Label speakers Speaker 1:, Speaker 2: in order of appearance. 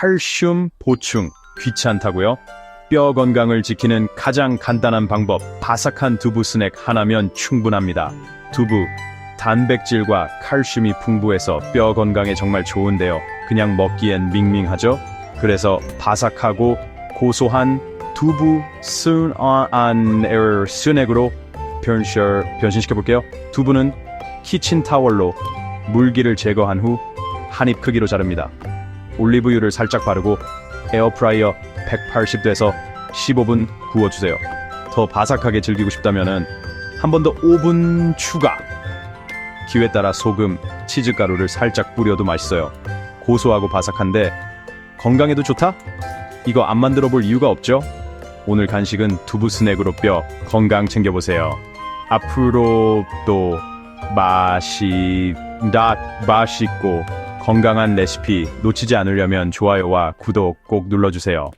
Speaker 1: 칼슘 보충 귀찮다고요? 뼈 건강을 지키는 가장 간단한 방법 바삭한 두부 스낵 하나면 충분합니다. 두부 단백질과 칼슘이 풍부해서 뼈 건강에 정말 좋은데요. 그냥 먹기엔 밍밍하죠? 그래서 바삭하고 고소한 두부 순한 에어 스낵으로 변셔 변신시켜 볼게요. 두부는 키친 타월로 물기를 제거한 후 한입 크기로 자릅니다. 올리브유를 살짝 바르고 에어프라이어 180도에서 15분 구워주세요. 더 바삭하게 즐기고 싶다면은 한번 더 5분 추가. 기회 따라 소금, 치즈 가루를 살짝 뿌려도 맛있어요. 고소하고 바삭한데 건강에도 좋다? 이거 안 만들어 볼 이유가 없죠? 오늘 간식은 두부 스낵으로 뼈 건강 챙겨보세요. 앞으로도 맛이 다 맛있고 건강한 레시피 놓치지 않으려면 좋아요와 구독 꼭 눌러주세요.